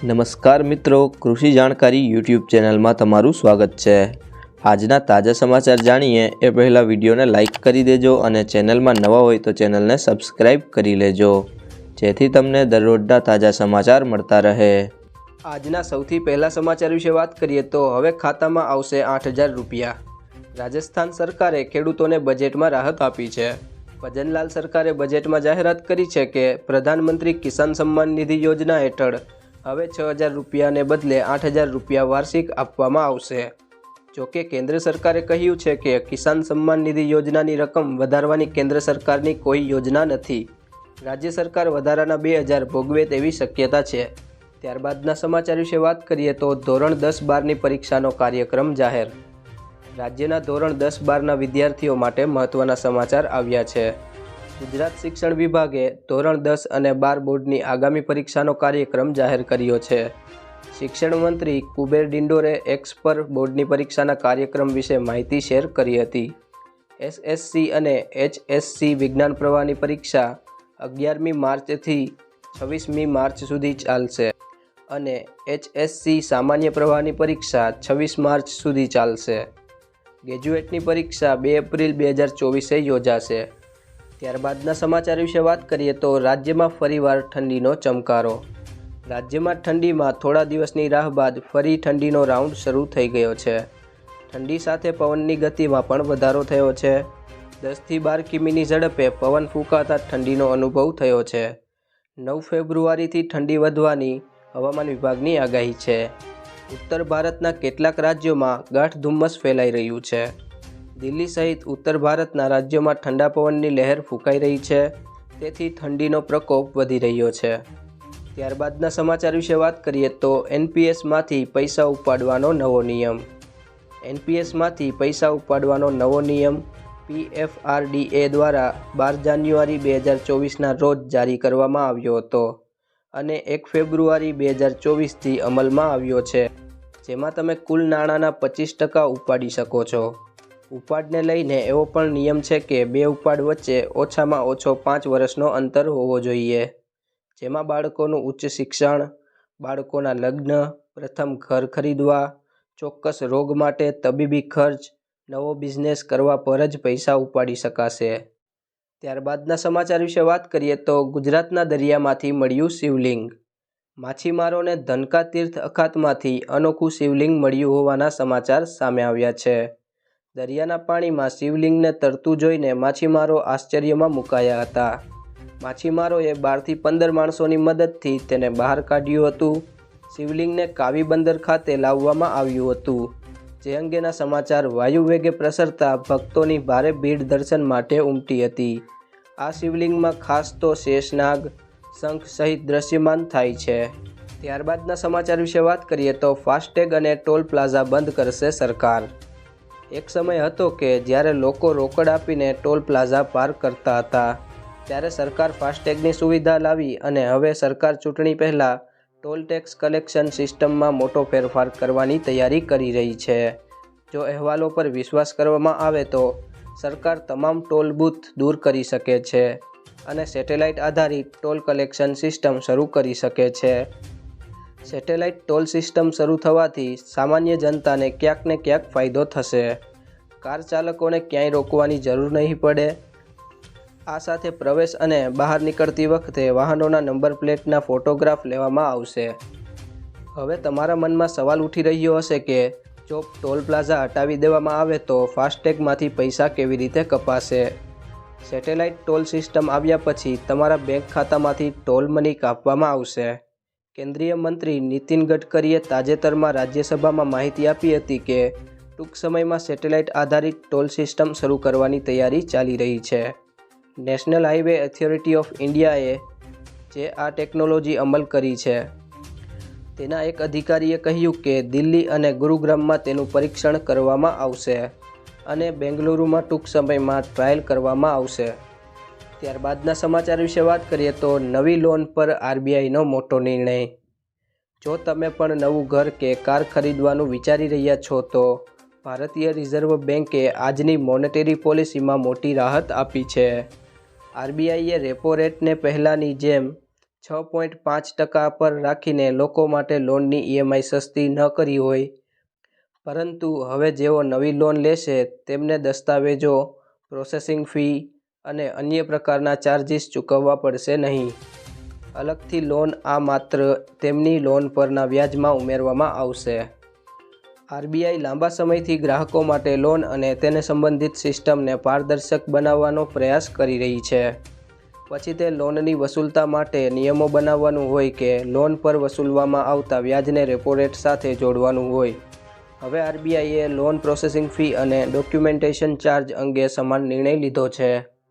નમસ્કાર મિત્રો, કૃષિ જાણકારી યુટ્યુબ ચેનલમાં તમારું સ્વાગત છે. આજના તાજા સમાચાર જાણીએ એ પહેલાં વિડીયોને લાઇક કરી દેજો અને ચેનલમાં નવા હોય તો ચેનલને સબસ્ક્રાઈબ કરી લેજો. જેથી તમને દરરોજના તાજા સમાચાર મળતા રહે. આજના સૌથી પહેલા સમાચાર વિશે વાત કરીએ તો હવે ખાતામાં આવશે આઠ હજાર રૂપિયા. રાજસ્થાન સરકારે ખેડૂતોને બજેટમાં રાહત આપી છે. ભજનલાલ સરકારે બજેટમાં જાહેરાત કરી છે કે પ્રધાનમંત્રી કિસાન સન્માન નિધિ યોજના હેઠળ હવે છ હજાર રૂપિયાને બદલે આઠ હજાર રૂપિયા વાર્ષિક આપવામાં આવશે. જોકે કેન્દ્ર સરકારે કહ્યું છે કે કિસાન સન્માન નિધિ યોજનાની રકમ વધારવાની કેન્દ્ર સરકારની કોઈ યોજના નથી. રાજ્ય સરકાર વધારાના બે હજાર ભોગવે તેવી શક્યતા છે. ત્યારબાદના સમાચાર વિશે વાત કરીએ તો ધોરણ દસ બારની પરીક્ષાનો કાર્યક્રમ જાહેર. રાજ્યના ધોરણ દસ બારના વિદ્યાર્થીઓ માટે મહત્ત્વના સમાચાર આવ્યા છે. ગુજરાત શિક્ષણ વિભાગે ધોરણ દસ અને બાર બોર્ડની આગામી પરીક્ષાનો કાર્યક્રમ જાહેર કર્યો છે. શિક્ષણ મંત્રી કુબેર ડિંડોરે એક્સ પર બોર્ડની પરીક્ષાના કાર્યક્રમ વિશે માહિતી શેર કરી હતી. એસએસસી અને એચએસસી વિજ્ઞાન પ્રવાહની પરીક્ષા અગિયારમી માર્ચથી છવ્વીસમી માર્ચ સુધી ચાલશે અને એચએસસી સામાન્ય પ્રવાહની પરીક્ષા છવ્વીસ માર્ચ સુધી ચાલશે. ગ્રેજ્યુએટની પરીક્ષા બે એપ્રિલ બે હજાર ચોવીસે યોજાશે. ત્યારબાદના સમાચાર વિશે વાત કરીએ તો રાજ્યમાં ફરીવાર ઠંડીનો ચમકારો. રાજ્યમાં ઠંડીમાં થોડા દિવસની રાહ બાદ ફરી ઠંડીનો રાઉન્ડ શરૂ થઈ ગયો છે. ઠંડી સાથે પવનની ગતિમાં પણ વધારો થયો છે. દસથી બાર કિમીની ઝડપે પવન ફૂંકાતા ઠંડીનો અનુભવ થયો છે. નવ ફેબ્રુઆરીથી ઠંડી વધવાની હવામાન વિભાગની આગાહી છે. ઉત્તર ભારતના કેટલાક રાજ્યોમાં ગાઢ ધુમ્મસ ફેલાઈ રહ્યું છે. દિલ્હી સહિત ઉત્તર ભારતના રાજ્યોમાં ઠંડા પવનની લહેર ફૂંકાઈ રહી છે. તેથી ઠંડીનો પ્રકોપ વધી રહ્યો છે. ત્યારબાદના સમાચાર વિશે વાત કરીએ તો એનપીએસમાંથી પૈસા ઉપાડવાનો નવો નિયમ. એનપીએસમાંથી પૈસા ઉપાડવાનો નવો નિયમ પીએફઆરડીએ દ્વારા બાર જાન્યુઆરી બે હજાર ચોવીસના રોજ જારી કરવામાં આવ્યો હતો અને એક ફેબ્રુઆરી બે હજાર ચોવીસથી અમલમાં આવ્યો છે. જેમાં તમે કુલ નાણાંના પચીસ ટકા ઉપાડી શકો છો. ઉપાડને લઈને એવો પણ નિયમ છે કે બે ઉપાડ વચ્ચે ઓછામાં ઓછો પાંચ વર્ષનો અંતર હોવો જોઈએ. જેમાં બાળકોનું ઉચ્ચ શિક્ષણ, બાળકોના લગ્ન, પ્રથમ ઘર ખરીદવા, ચોક્કસ રોગ માટે તબીબી ખર્ચ, નવો બિઝનેસ કરવા પર જ પૈસા ઉપાડી શકાશે. ત્યારબાદના સમાચાર વિશે વાત કરીએ તો ગુજરાતના દરિયામાંથી મળ્યું શિવલિંગ. માછીમારોને ધનકા તીર્થ અખાતમાંથી અનોખું શિવલિંગ મળ્યું હોવાના સમાચાર સામે આવ્યા છે. દરિયાના પાણીમાં શિવલિંગને તરતું જોઈને માછીમારો આશ્ચર્યમાં મુકાયા હતા. માછીમારોએ બારથી પંદર માણસોની મદદથી તેને બહાર કાઢ્યું હતું. શિવલિંગને કાવી બંદર ખાતે લાવવામાં આવ્યું હતું. જે અંગેના સમાચાર વાયુ વેગે પ્રસરતા ભક્તોની ભારે ભીડ દર્શન માટે ઉમટી હતી. આ શિવલિંગમાં ખાસ તો શેષનાગ, શંખ સહિત દ્રશ્યમાન થાય છે. ત્યારબાદના સમાચાર વિશે વાત કરીએ તો ફાસ્ટેગ અને ટોલ પ્લાઝા બંધ કરશે સરકાર. એક સમય હતો કે જ્યારે લોકો રોકડ આપીને ટોલ પ્લાઝા પાર કરતા હતા, ત્યારે સરકાર ફાસ્ટેગની સુવિધા લાવી અને હવે સરકાર ચૂંટણી પહેલાં ટોલ ટેક્સ કલેક્શન સિસ્ટમમાં મોટો ફેરફાર કરવાની તૈયારી કરી રહી છે. જો અહેવાલો પર વિશ્વાસ કરવામાં આવે તો સરકાર તમામ ટોલ બૂથ દૂર કરી શકે છે અને સેટેલાઇટ આધારિત ટોલ કલેક્શન સિસ્ટમ શરૂ કરી શકે છે. સેટેલાઇટ ટોલ સિસ્ટમ શરૂ થવાથી સામાન્ય જનતાને ક્યાંક ને ક્યાંક ફાયદો થશે. કાર ચાલકોને ક્યાંય રોકવાની જરૂર નહીં પડે. આ સાથે પ્રવેશ અને બહાર નીકળતી વખતે વાહનોના નંબર પ્લેટના ફોટોગ્રાફ લેવામાં આવશે. હવે તમારા મનમાં સવાલ ઉઠી રહ્યો હશે કે જો ટોલ પ્લાઝા હટાવી દેવામાં આવે તો ફાસ્ટેગમાંથી પૈસા કેવી રીતે કપાશે? સેટેલાઇટ ટોલ સિસ્ટમ આવ્યા પછી તમારા બેંક ખાતામાંથી ટોલ મની કાપવામાં આવશે. કેન્દ્રીય મંત્રી નીતિન ગડકરીએ તાજેતરમાં રાજ્યસભામાં માહિતી આપી હતી કે, ટૂંક સમયમાં સેટેલાઇટ આધારિત ટોલ સિસ્ટમ શરૂ કરવાની તૈયારી ચાલી રહી છે. નેશનલ હાઈવે ઓથોરિટી ઓફ ઇન્ડિયાએ જે આ ટેકનોલોજી અમલ કરી છે, તેના એક અધિકારીએ કહ્યું કે દિલ્હી અને ગુરુગ્રામમાં તેનું પરીક્ષણ કરવામાં આવશે અને બેંગલુરુમાં ટૂંક સમયમાં ટ્રાયલ કરવામાં આવશે. ત્યારબાદના સમાચાર વિશે વાત કરીએ તો નવી લોન પર આરબીઆઈનો મોટો નિર્ણય. જો તમે પણ નવું ઘર કે કાર ખરીદવાનું વિચારી રહ્યા છો તો ભારતીય રિઝર્વ બેન્કે આજની મોનેટરી પોલિસીમાં મોટી રાહત આપી છે. આરબીઆઈએ રેપો રેટને પહેલાંની જેમ છ પોઈન્ટ પાંચ ટકા પર રાખીને લોકો માટે લોનની ઈએમઆઈ સસ્તી ન કરી હોય. પરંતુ હવે જેઓ નવી લોન લેશે તેમને દસ્તાવેજો, પ્રોસેસિંગ ફી અને અન્ય પ્રકારના ચાર્જિસ ચૂકવવા પડશે નહીં. અલગથી લોન આ માત્ર તેમની લોન પરના વ્યાજમાં ઉમેરવામાં આવશે. આરબીઆઈ લાંબા સમયથી ગ્રાહકો માટે લોન અને તેને સંબંધિત સિસ્ટમને પારદર્શક બનાવવાનો પ્રયાસ કરી રહી છે. પછી તે લોનની વસૂલતા માટે નિયમો બનાવવાનું હોય કે લોન પર વસૂલવામાં આવતા વ્યાજને રેપો રેટ સાથે જોડવાનું હોય. હવે આરબીઆઈએ લોન પ્રોસેસિંગ ફી અને ડોક્યુમેન્ટેશન ચાર્જ અંગે સમાન નિર્ણય લીધો છે.